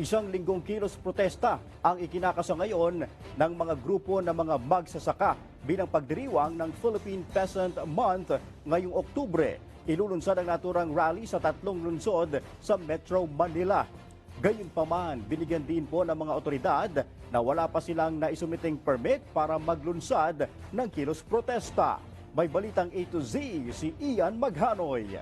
Isang linggong kilos protesta ang ikinakasa ngayon ng mga grupo ng mga magsasaka bilang pagdiriwang ng Philippine Peasant Month ngayong Oktubre. Ilulunsad ang naturang rally sa tatlong lungsod sa Metro Manila. Gayunpaman, binigyan din po ng mga otoridad na wala pa silang naisumiting permit para maglunsad ng kilos protesta. May balitang A to Z si Ian Maghanoy.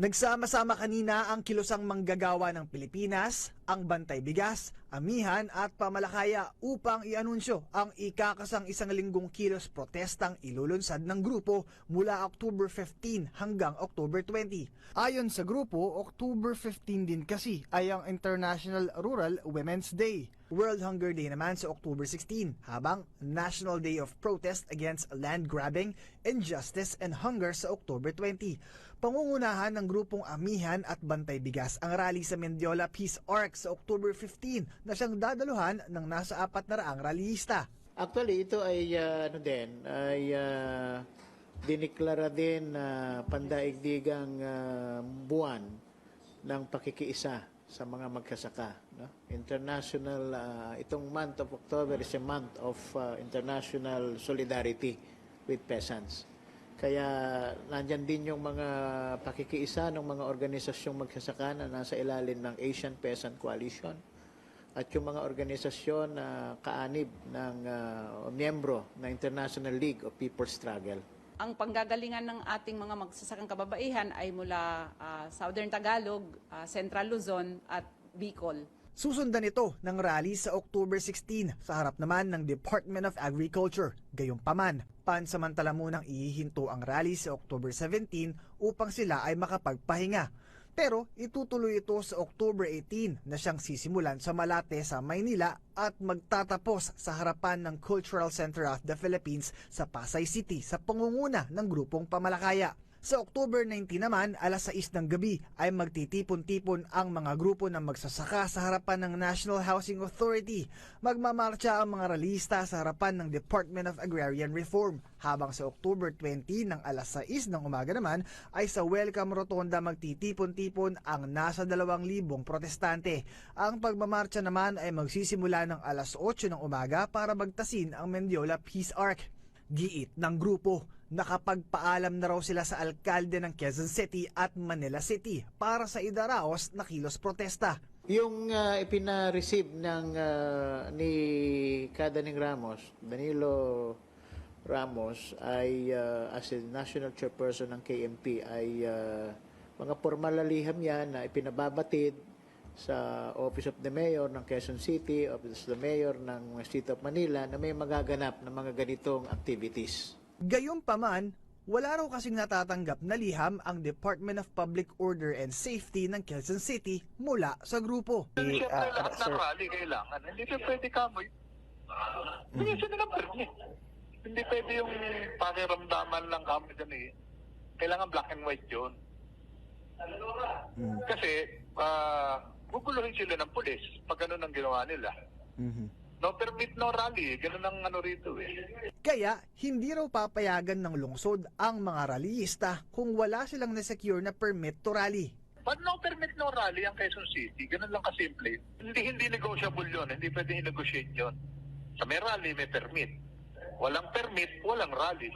Nagsama-sama kanina ang kilosang manggagawa ng Pilipinas, ang Bantay Bigas, Amihan at Pamalakaya upang ianunsyo ang ikakasang isang linggong kilos protestang ilulunsad ng grupo mula October 15 hanggang October 20. Ayon sa grupo, October 15 din kasi ay ang International Rural Women's Day. World Hunger Day naman sa October 16, habang National Day of Protest Against Land Grabbing, Injustice and Hunger sa October 20. Pangungunahan ng grupong Amihan at Bantay Bigas ang rally sa Mendiola Peace Arc sa October 15 na siyang dadaluhan ng nasa apat na raang rallyista. Actually, ito ay ah, ano din, ay ah, diniklara din na pandaigdigang ah, buwan ng pakikiisa sa mga magkasaka. No? International, ah, itong month of October is a month of ah, international solidarity with peasants. Kaya nandyan din yung mga pakikiisa ng mga organisasyong magsasaka na nasa ilalim ng Asian Peasant Coalition at yung mga organisasyon na kaanib ng ah, miyembro ng International League of People's Struggle. Ang panggagalingan ng ating mga magsasakang kababaihan ay mula ah, Southern Tagalog, ah, Central Luzon at Bicol. Susundan ito ng rally sa October 16 sa harap naman ng Department of Agriculture. Gayunpaman, pansamantala munang ihihinto ang rally sa October 17 upang sila ay makapagpahinga. Pero itutuloy ito sa October 18 na siyang sisimulan sa Malate sa Maynila at magtatapos sa harapan ng Cultural Center of the Philippines sa Pasay City sa pangunguna ng grupong Pamalakaya. Sa October 19 naman, alas 6 ng gabi ay magtitipon-tipon ang mga grupo ng magsasaka sa harapan ng National Housing Authority. Magmamarcha ang mga ralista sa harapan ng Department of Agrarian Reform. Habang sa October 20 ng alas 6 ng umaga naman ay sa Welcome Rotonda magtitipon-tipon ang nasa 2,000 protestante. Ang pagmamarcha naman ay magsisimula ng alas 8 ng umaga para magtasin ang Mendiola Peace Arc. Giit ng grupo, nakapagpaalam na raw sila sa alkalde ng Quezon City at Manila City para sa idaraos na kilos protesta. Yung uh, ipina-receive ng ah, ni Kadaning Ramos, Danilo Ramos ay ah, as a national chairperson ng KMP ay ah, mga formal na liham yan na ipinababatid sa Office of the Mayor ng Quezon City, Office of the Mayor ng City of Manila na may magaganap na mga ganitong activities. Gayunpaman, wala raw kasing natatanggap na liham ang Department of Public Order and Safety ng Quezon City mula sa grupo. Siyempre, lahat ng rally kailangan. Hindi pa pwede kamoy. Bigyan siya nilang permit. Hindi pwede yung pakiramdaman lang kami dyan eh. Kailangan black and white yun. Kasi, ah, guguluhin sila ng pulis pag ganun ang ginawa nila. No permit, no rally. Ganun ang ano rito eh. Kaya, hindi raw papayagan ng lungsod ang mga rallyista kung wala silang na-secure na permit to rally. Pag no permit, no rally ang Quezon City, ganun lang kasimple. Hindi hindi negotiable yun. Hindi pwede i-negotiate yun. Sa may rally, may permit. Walang permit, walang rally.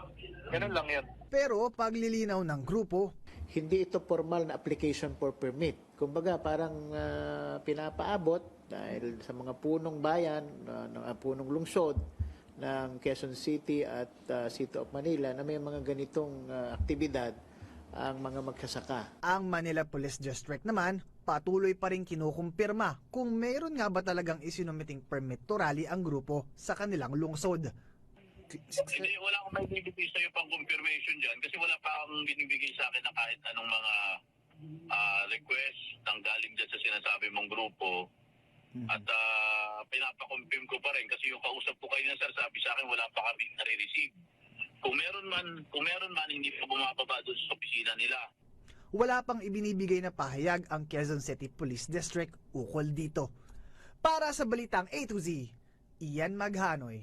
Ganun lang yan. Pero paglilinaw ng grupo, hindi ito formal na application for permit. Kumbaga parang ah, pinapaabot dahil sa mga punong bayan, ah, ng punong lungsod ng Quezon City at ah, City of Manila na may mga ganitong ah, aktibidad ang mga magsasaka. ang Manila Police District naman patuloy pa rin kinukumpirma kung meron nga ba talagang isinumiting permit to rally ang grupo sa kanilang lungsod. Hindi, wala akong may bibigay sa'yo pang confirmation dyan kasi wala pa akong binibigay sa akin ng kahit anong mga ah, request nang galing dyan sa sinasabi mong grupo. At uh, pinapakonfirm ko pa rin kasi yung kausap ko kayo na sir, sabi sa akin wala pa kami nare-receive. Kung meron man, kung meron man, hindi pa bumababa doon sa opisina nila. Wala pang ibinibigay na pahayag ang Quezon City Police District ukol dito. Para sa balitang A to Z, Ian Maghanoy.